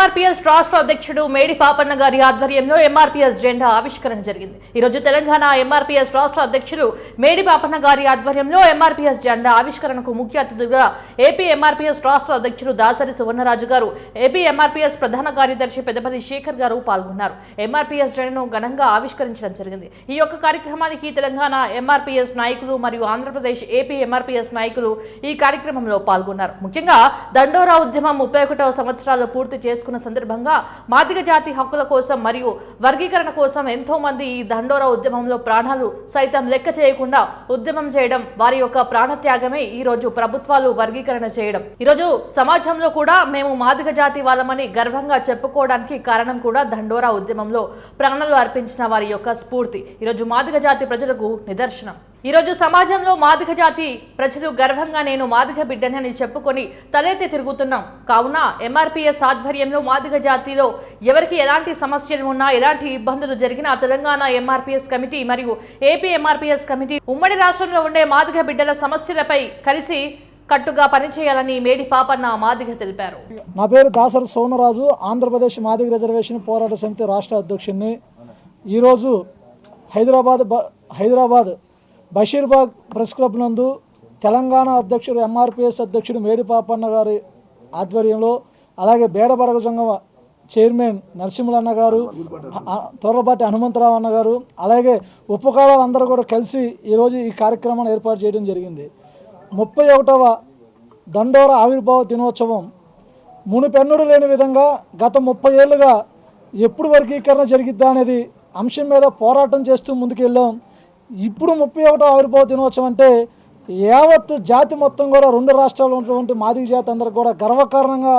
MRPS రాష్ట్ర అధ్యక్షుడు మేడి పాపన్న గారి ఆధ్వర్యంలో ఎంఆర్పీఎస్ జెండా ఆవిష్కరణ జరిగింది. ఈ రోజు తెలంగాణ ఎంఆర్పీఎస్ రాష్ట్ర అధ్యక్షుడు మేడి పాపన్న గారి ఆధ్వర్యంలో ఎంఆర్పీఎస్ జెండా ఆవిష్కరణకు ముఖ్య అతిథిగా ఏపీ ఎంఆర్పీఎస్ రాష్ట్ర అధ్యక్షుడు దాసరి సువర్ణరాజు గారు ఏపీ ఎంఆర్పీఎస్ ప్రధాన కార్యదర్శి పెద్దపతి శేఖర్ గారు పాల్గొన్నారు. ఎంఆర్పీఎస్ జెండాను ఘనంగా ఆవిష్కరించడం జరిగింది. ఈ యొక్క కార్యక్రమానికి తెలంగాణ ఎంఆర్పీఎస్ నాయకులు మరియు ఆంధ్రప్రదేశ్ ఏపీ ఎంఆర్పీఎస్ నాయకులు ఈ కార్యక్రమంలో పాల్గొన్నారు. ముఖ్యంగా దండోరా ఉద్యమం ముప్పై ఒకటవ సంవత్సరాలు పూర్తి చేసుకుని చేసుకున్న సందర్భంగా మాదిగ జాతి హక్కుల కోసం మరియు వర్గీకరణ కోసం ఎంతో మంది ఈ దండోరా ఉద్యమంలో ప్రాణాలు సైతం లెక్క చేయకుండా ఉద్యమం చేయడం వారి యొక్క ప్రాణత్యాగమే ఈ రోజు ప్రభుత్వాలు వర్గీకరణ చేయడం. ఈరోజు సమాజంలో కూడా మేము మాదిగ జాతి వాళ్ళమని గర్వంగా చెప్పుకోవడానికి కారణం కూడా దండోరా ఉద్యమంలో ప్రాణాలు అర్పించిన వారి యొక్క స్ఫూర్తి. ఈరోజు మాదిగ జాతి ప్రజలకు నిదర్శనం. ఈరోజు సమాజంలో మాదిగ జాతి ప్రజలు గర్వంగా నేను మాదిగ బిడ్డనని చెప్పుకొని తలెత్తి తిరుగుతున్నాం. కావున ఎంఆర్పీఎస్ ఆధ్వర్యంలో మాదిగ జాతిలో ఎవరికి ఎలాంటి సమస్యలు ఉన్నా ఎలాంటి ఇబ్బందులు జరిగినా తెలంగాణ ఎంఆర్పీఎస్ కమిటీ మరియు ఏపీ ఎంఆర్పీఎస్ కమిటీ ఉమ్మడి రాష్ట్రంలో ఉండే మాదిగ బిడ్డల సమస్యలపై కలిసి కట్టుగా పనిచేయాలని మేడి పాపన్న మాదిగ తెలిపారు. నా పేరు దాసరి సోమరాజు ఆంధ్రప్రదేశ్ మాదిగ రిజర్వేషన్ పోరాట సమితి రాష్ట్ర అధ్యక్షుడిని. ఈరోజు హైదరాబాద్ బ హైదరాబాద్ బషీర్బాగ్ ప్రెస్ క్లబ్ నందు తెలంగాణ అధ్యక్షుడు ఎంఆర్పిఎస్ అధ్యక్షుడు మేడిపాపన్న గారి ఆధ్వర్యంలో అలాగే బేడబడగ సంఘం చైర్మన్ నరసింహులన్న గారు ఆ- హనుమంతరావు అన్న గారు అలాగే ఉపకారాలందరూ కూడా కలిసి ఈరోజు ఈ కార్యక్రమాన్ని ఏర్పాటు చేయడం జరిగింది. ముప్పై ఒకటవ దండోర ఆవిర్భావ దినోత్సవం మునిపెన్నుడు లేని విధంగా గత ముప్పై ఏళ్ళుగా ఎప్పుడు వర్గీకరణ జరిగిద్దా అనేది అంశం మీద పోరాటం చేస్తూ ముందుకెళ్ళాం. ఇప్పుడు ముప్పై ఒకటో ఆవిర్భావ దినోత్సవం అంటే యావత్ జాతి మొత్తం కూడా రెండు రాష్ట్రాల్లో ఉన్నటువంటి మాదిగ జాతి అందరికి కూడా గర్వకారణంగా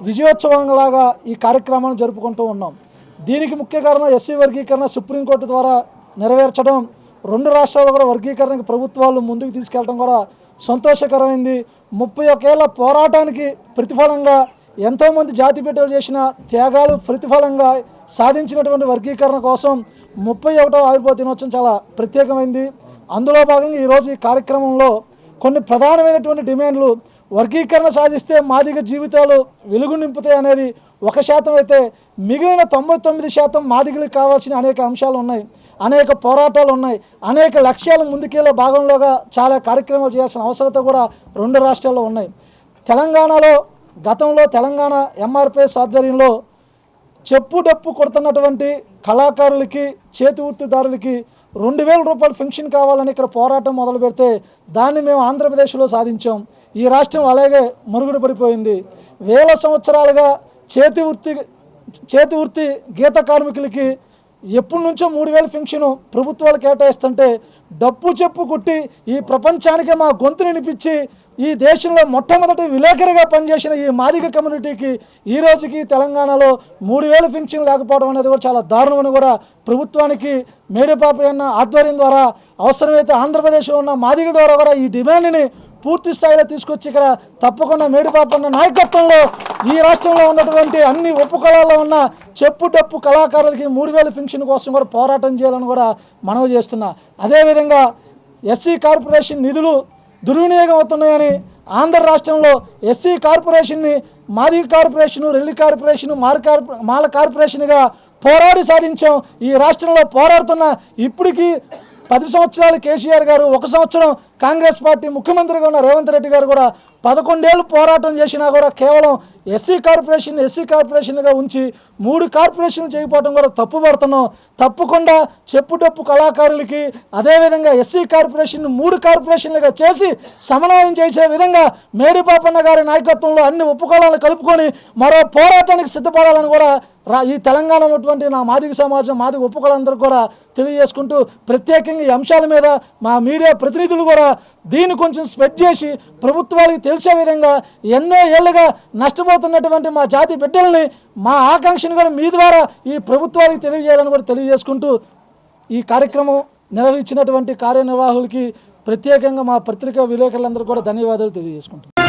విజయోత్సవంలాగా ఈ కార్యక్రమాన్ని జరుపుకుంటూ ఉన్నాం. దీనికి ముఖ్య కారణం ఎస్సీ వర్గీకరణ సుప్రీంకోర్టు ద్వారా నెరవేర్చడం. రెండు రాష్ట్రాల్లో కూడా వర్గీకరణకి ప్రభుత్వాలు ముందుకు తీసుకెళ్ళడం కూడా సంతోషకరమైంది. ముప్పై ఒకేళ్ళ పోరాటానికి ప్రతిఫలంగా ఎంతోమంది జాతి బిడ్డలు చేసిన త్యాగాలు ప్రతిఫలంగా సాధించినటువంటి వర్గీకరణ కోసం ముప్పై ఒకటో ఆవిర్భావ దినోత్సవం చాలా ప్రత్యేకమైంది. అందులో భాగంగా ఈరోజు ఈ కార్యక్రమంలో కొన్ని ప్రధానమైనటువంటి డిమాండ్లు వర్గీకరణ సాధిస్తే మాదిగ జీవితాలు వెలుగు నింపుతాయి అనేది ఒక శాతం అయితే మిగిలిన తొంభై తొమ్మిది శాతం మాదిగలకు కావాల్సిన అనేక అంశాలు ఉన్నాయి అనేక పోరాటాలు ఉన్నాయి అనేక లక్ష్యాలు ముందుకెళ్ళే భాగంలోగా చాలా కార్యక్రమాలు చేయాల్సిన అవసరత కూడా రెండు రాష్ట్రాల్లో ఉన్నాయి. తెలంగాణలో గతంలో తెలంగాణ ఎంఆర్పిఎస్ ఆధ్వర్యంలో చెప్పు డప్పు కొడుతున్నటువంటి కళాకారులకి చేతి వృత్తిదారులకి రెండు వేల రూపాయలు పెన్షన్ కావాలని ఇక్కడ పోరాటం మొదలు పెడితే దాన్ని మేము ఆంధ్రప్రదేశ్లో సాధించాం. ఈ రాష్ట్రం అలాగే మరుగుడు పడిపోయింది. వేల సంవత్సరాలుగా చేతి వృత్తి చేతి వృత్తి గీత కార్మికులకి ఎప్పటి నుంచో మూడు వేల పెన్షన్ ప్రభుత్వాలు కేటాయిస్తుంటే డప్పు చెప్పు కుట్టి ఈ ప్రపంచానికే మా గొంతు నినిపించి ఈ దేశంలో మొట్టమొదటి విలేకరిగా పనిచేసిన ఈ మాదిగ కమ్యూనిటీకి ఈ రోజుకి తెలంగాణలో మూడు వేల పెన్షన్ లేకపోవడం అనేది కూడా చాలా దారుణమని కూడా ప్రభుత్వానికి మేడపాప అన్న ఆధ్వర్యం ద్వారా అవసరమైతే ఆంధ్రప్రదేశ్లో ఉన్న మాదిగ ద్వారా కూడా ఈ డిమాండ్ని పూర్తి స్థాయిలో తీసుకొచ్చి ఇక్కడ తప్పకుండా మేడిపాపన్న నాయకత్వంలో ఈ రాష్ట్రంలో ఉన్నటువంటి అన్ని ఉపకులాల్లో ఉన్న చెప్పు డప్పు కళాకారులకి మూడు వేల పెన్షన్ కోసం కూడా పోరాటం చేయాలని కూడా మనవి చేస్తున్నా. అదేవిధంగా ఎస్సీ కార్పొరేషన్ నిధులు దుర్వినియోగం అవుతున్నాయని ఆంధ్ర రాష్ట్రంలో ఎస్సీ కార్పొరేషన్ని మాది కార్పొరేషను రెల్లి కార్పొరేషను మాల కార్పొ మాల కార్పొరేషన్గా పోరాడి సాధించాం. ఈ రాష్ట్రంలో పోరాడుతున్న ఇప్పటికీ పది సంవత్సరాలు కేసీఆర్ గారు ఒక సంవత్సరం కాంగ్రెస్ పార్టీ ముఖ్యమంత్రిగా ఉన్న రేవంత్ రెడ్డి గారు కూడా పదకొండేళ్ళు పోరాటం చేసినా కూడా కేవలం ఎస్సీ కార్పొరేషన్ ఎస్సీ కార్పొరేషన్గా ఉంచి మూడు కార్పొరేషన్లు చేయకపోవడం కూడా తప్పు పడుతున్నాం. తప్పకుండా చెప్పుటప్పు కళాకారులకి అదేవిధంగా ఎస్సీ కార్పొరేషన్ మూడు కార్పొరేషన్లుగా చేసి సమన్వయం చేసే విధంగా మేడిపాపన్న గారి నాయకత్వంలో అన్ని ఉపకులాలను కలుపుకొని మరో పోరాటానికి సిద్ధపడాలని కూడా రా ఈ తెలంగాణ ఉన్నటువంటి నా మాదిక సమాజం మాదిక ఉపకులందరూ కూడా తెలియజేసుకుంటూ ప్రత్యేకంగా ఈ అంశాల మీద మా మీడియా ప్రతినిధులు కూడా దీన్ని కొంచెం స్ప్రెడ్ చేసి ప్రభుత్వాలకు తెలిసే విధంగా ఎన్నో ఏళ్ళుగా నష్టపోతున్నటువంటి మా జాతి బిడ్డల్ని మా ఆకాంక్షను కూడా మీ ద్వారా ఈ ప్రభుత్వాలకు తెలియజేయాలని కూడా తెలియజేసుకుంటూ ఈ కార్యక్రమం నిర్వహించినటువంటి కార్యనిర్వాహకులకి ప్రత్యేకంగా మా పత్రికా విలేకరులందరూ కూడా ధన్యవాదాలు తెలియజేసుకుంటాం